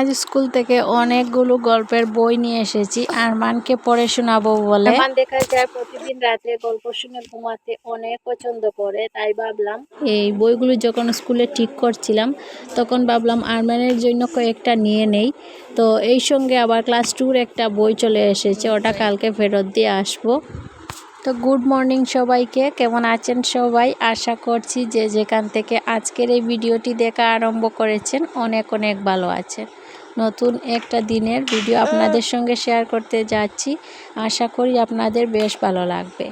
আজ স্কুল থেকে অনেকগুলো গল্পের বই নিয়ে এসেছি। আরমানকে পড়ে শোনাবো বলে। আরমান দেখা যায় প্রতিদিন রাতে গল্প শুনে ঘুমাতে অনেক পছন্দ করে তাই ভাবলাম এই বইগুলো যখন স্কুলে ঠিক করছিলাম তখন ভাবলাম আরমানের জন্য কয়েকটা নিয়ে নেই। তো এই সঙ্গে আবার ক্লাস টুর একটা বই চলে এসেছে ওটা কালকে ফেরত দিয়ে আসব। তো গুড মর্নিং সবাইকে কেমন আছেন সবাই? আশা করছি যে যেখান থেকে আজকের এই ভিডিওটি দেখা আরম্ভ করেছেন অনেক অনেক ভালো আছেন। নতুন একটা দিনের ভিডিও আপনাদের সঙ্গে শেয়ার করতে যাচ্ছি। আশা করি আপনাদের বেশ ভালো লাগবে।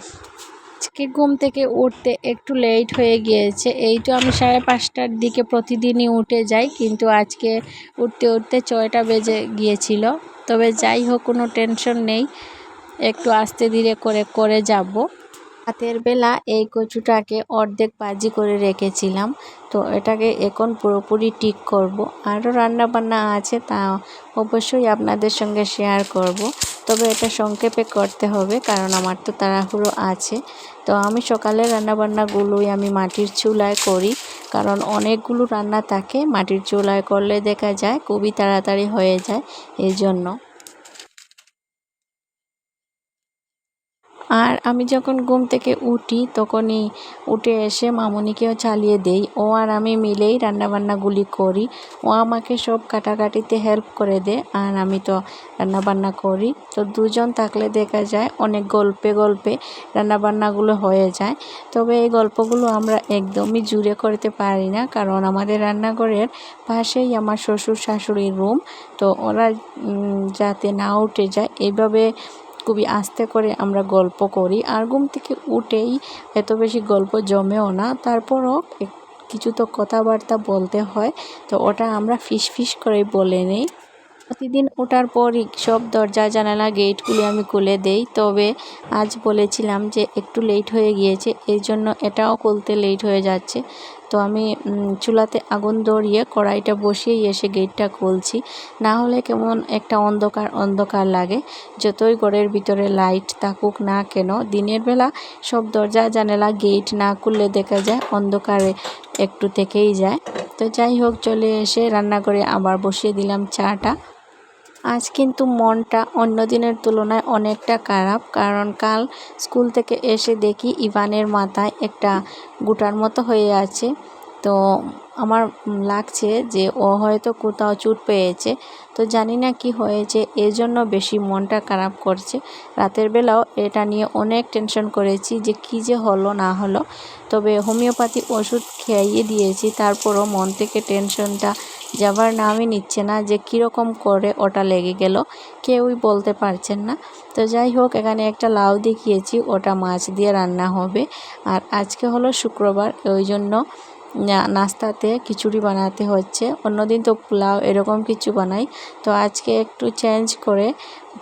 আজকে ঘুম থেকে উঠতে একটু লেট হয়ে গিয়েছে। এই তো আমি সাড়ে পাঁচটার দিকে প্রতিদিনই উঠে যাই, কিন্তু আজকে উঠতে উঠতে ছয়টা বেজে গিয়েছিল। তবে যাই হোক, কোনো টেনশন নেই। একটু আস্তে ধীরে করে করে যাব। রাতের বেলা এই কচুটাকে অর্ধেক ভাজি করে রেখেছিলাম। তো এটাকে এখন পুরোপুরি ঠিক করব। আরও রান্না বান্না আছে তা অবশ্যই আপনাদের সঙ্গে শেয়ার করব। তবে এটা সংক্ষেপে করতে হবে কারণ আমার তো তাড়াহুড়ো আছে। তো আমি সকালে রান্নাবান্নাগুলোই আমি মাটির চুলায় করি কারণ অনেকগুলো রান্না থাকে মাটির চুলায় করলে দেখা যায় খুবই তাড়াতাড়ি হয়ে যায়। এই জন্য আর আমি যখন ঘুম থেকে উঠি, তখনই উঠে এসে মামুনিকেও চালিয়ে দেই। ও আর আমি মিলেই রান্নাবান্নাগুলি করি। ও আমাকে সব কাটাকাটিতে হেল্প করে দেয় আর আমি তো রান্নাবান্না করি। তো দুজন থাকলে দেখা যায় অনেক গল্পে গল্পে রান্নাবান্নাগুলো হয়ে যায়। তবে এই গল্পগুলো আমরা একদমই জুড়ে করতে পারি না, কারণ আমাদের রান্নাঘরের পাশেই আমার শ্বশুর শাশুড়ির রুম তো ওরা যাতে না উঠে যায় এইভাবে খুবই আস্তে করে আমরা গল্প করি। আর ঘুম থেকে উঠেই এত বেশি গল্প জমেও না। তারপরও কিছু তো কথাবার্তা বলতে হয়। তো ওটা আমরা ফিস ফিস করে বলে নিই। প্রতিদিন ওঠার পরই সব দরজা জানালা গেটগুলি আমি খুলে দেই। তবে আজ বলেছিলাম যে একটু লেট হয়ে গিয়েছে এই জন্য এটাও খুলতে লেট হয়ে যাচ্ছে। তো আমি চুলাতে আগুন ধরিয়ে কড়াইটা বসিয়েই এসে গেটটা খুলছি। না হলে কেমন একটা অন্ধকার অন্ধকার লাগে। যতই ঘরের ভিতরে লাইট থাকুক না কেন, দিনের বেলা সব দরজা জানালা গেট না খুললে দেখা যায় অন্ধকারে একটু থেকেই যায়। তো যাই হোক, চলে এসে রান্না করে আবার বসিয়ে দিলাম চাটা। আজ কিন্তু মনটা অন্য দিনের তুলনায় অনেকটা খারাপ, কারণ কাল স্কুল থেকে এসে দেখি ইভানের মাথায় একটা গুটার মতো হয়ে আছে। তো আমার লাগছে যে ও হয়তো কোথাও চুট পেয়েছে। তো জানি না কি হয়েছে এই জন্য বেশি মনটা খারাপ করছে। রাতের বেলাও এটা নিয়ে অনেক টেনশন করেছি যে কি যে হলো না হলো। তবে হোমিওপ্যাথি ওষুধ খেয়ে দিয়েছি, তারপরও মন থেকে টেনশনটা যাবার নামই নিচ্ছে না যে কীরকম করে ওটা লেগে গেল। কেউই বলতে পারছেন না। তো যাই হোক, এখানে একটা লাউ দেখিয়েছি, ওটা মাছ দিয়ে রান্না হবে। আর আজকে হলো শুক্রবার, ওই জন্য নাস্তাতে খিচুড়ি বানাতে হচ্ছে। অন্যদিন তো পোলাও, এরকম কিছু বানাই। তো আজকে একটু চেঞ্জ করে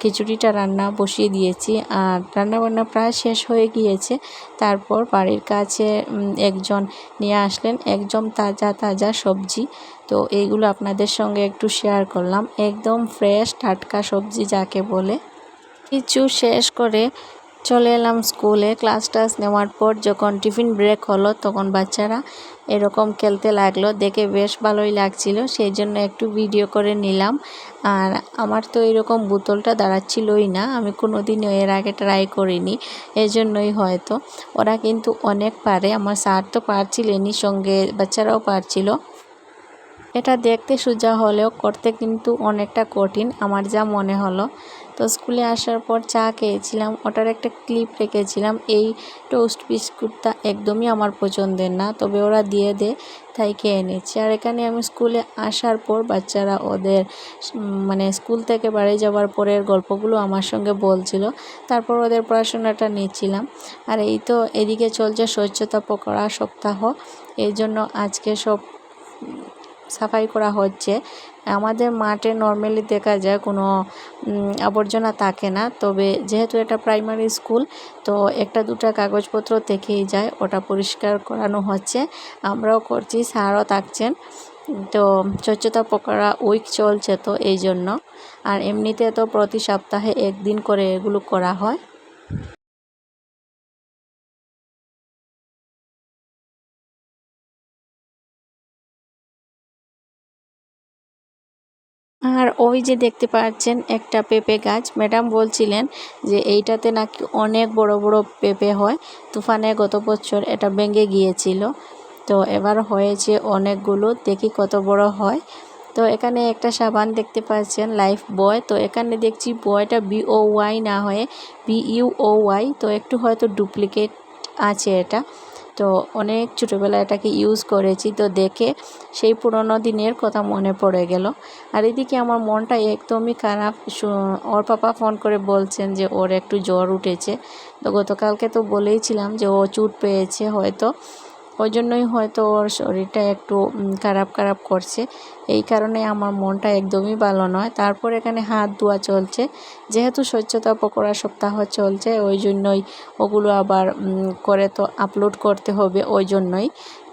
খিচুড়িটা রান্না বসিয়ে দিয়েছি। আর রান্না বান্না প্রায় শেষ হয়ে গিয়েছে। তারপর বাড়ির কাছে একজন নিয়ে আসলেন। একদম তাজা তাজা সবজি। তো এইগুলো আপনাদের সঙ্গে একটু শেয়ার করলাম। একদম ফ্রেশ টাটকা সবজি যাকে বলে। কিছু শেষ করে চলে এলাম স্কুলে। ক্লাস টাস নেওয়ার পর যখন টিফিন ব্রেক হলো, তখন বাচ্চারা এরকম খেলতে লাগল। দেখে বেশ ভালোই লাগছিল, সেই জন্য একটু ভিডিও করে নিলাম। আর আমার তো এরকম বোতলটা দাঁড়াচ্ছিলই না, আমি কোনো দিনও এর আগে ট্রাই করিনি এই জন্যই হয়তো। ওরা কিন্তু অনেক পারে, আমার স্যার তো পারছিলেনই, সঙ্গে বাচ্চারাও পারছিল। এটা দেখতে সোজা হলেও করতে কিন্তু অনেকটা কঠিন, আমার যা মনে হলো। তো স্কুলে আসার পর চা খেয়েছিলাম। ওটার একটা ক্লিপ রেখেছিলাম। এই টোস্ট বিস্কুটটা একদমই আমার পছন্দের না, তবে ওরা দিয়ে দে, তাই খেয়ে নিচ্ছি। আর এখানে আমি স্কুলে আসার পর বাচ্চারা ওদের মানে স্কুল থেকে বাড়ি যাওয়ার পরের গল্পগুলো আমার সঙ্গে বলছিল। তারপর ওদের পড়াশোনাটা নিচ্ছিলাম। আর এই তো এদিকে চলছে স্বচ্ছতা পকড়া সপ্তাহ। এই জন্য আজকে সব সাফাই করা হচ্ছে। আমাদের মাঠে নর্মালি দেখা যায় কোনো আবর্জনা থাকে না। তবে যেহেতু এটা প্রাইমারি স্কুল তো একটা দুটা কাগজপত্র থেকেই যায়, ওটা পরিষ্কার করানো হচ্ছে। আমরাও করছি, স্যারও থাকছেন। তো স্বচ্ছতা পকড়া উইক চলছে তো এই জন্য। আর এমনিতে তো প্রতি সপ্তাহে একদিন করে এগুলো করা হয়। আর ওই যে দেখতে পাচ্ছেন একটা পেঁপে গাছ। ম্যাডাম বলছিলেন যে এইটাতে নাকি অনেক বড় বড় পেঁপে হয়। তুফানে গত বছর এটা ভেঙে গিয়েছিল। তো এবার হয়েছে অনেকগুলো। দেখি কত বড় হয়। তো এখানে একটা সাবান দেখতে পাচ্ছেন, লাইফ বয়। তো এখানে দেখছি বয়টা বি ও ওয়াই না হয়ে, বি ইউ ও ওয়াই। তো একটু হয়তো ডুপ্লিকেট আছে এটা। তো অনেক ছোটোবেলায় এটাকে ইউজ করেছি। তো দেখে সেই পুরনো দিনের কথা মনে পড়ে গেল। আর এদিকে আমার মনটা একদমই খারাপ। ওর পাপা ফোন করে বলছেন যে ওর একটু জ্বর উঠেছে। তো গতকালকে তো বলেইছিলাম যে ও চুট পেয়েছে হয়তো। ওই জন্যই হয়তো ওর শরীরটা একটু খারাপ খারাপ করছে। এই কারণে আমার মনটা একদমই ভালো নয়। তারপর এখানে হাত ধোয়া চলছে। যেহেতু স্বচ্ছতা পকোড়া সপ্তাহ চলছে, ওই জন্যই ওগুলো আবার করে তো আপলোড করতে হবে ওই জন্যই।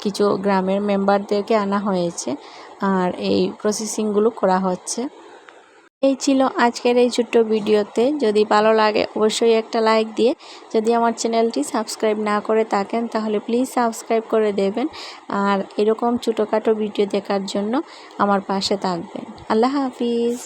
কিছু গ্রামের মেম্বারদেরকে আনা হয়েছে। আর এই প্রসেসিংগুলো করা হচ্ছে। এই ছিল আজকের এই ছোট্ট ভিডিওতে। যদি ভালো লাগে, অবশ্যই একটা লাইক দিয়ে যদি আমার চ্যানেলটি সাবস্ক্রাইব না করে থাকেন, তাহলে প্লিজ সাবস্ক্রাইব করে দেবেন আর এরকম ছোটোখাটো ভিডিও দেখার জন্য আমার পাশে থাকবেন। আল্লাহ হাফিজ।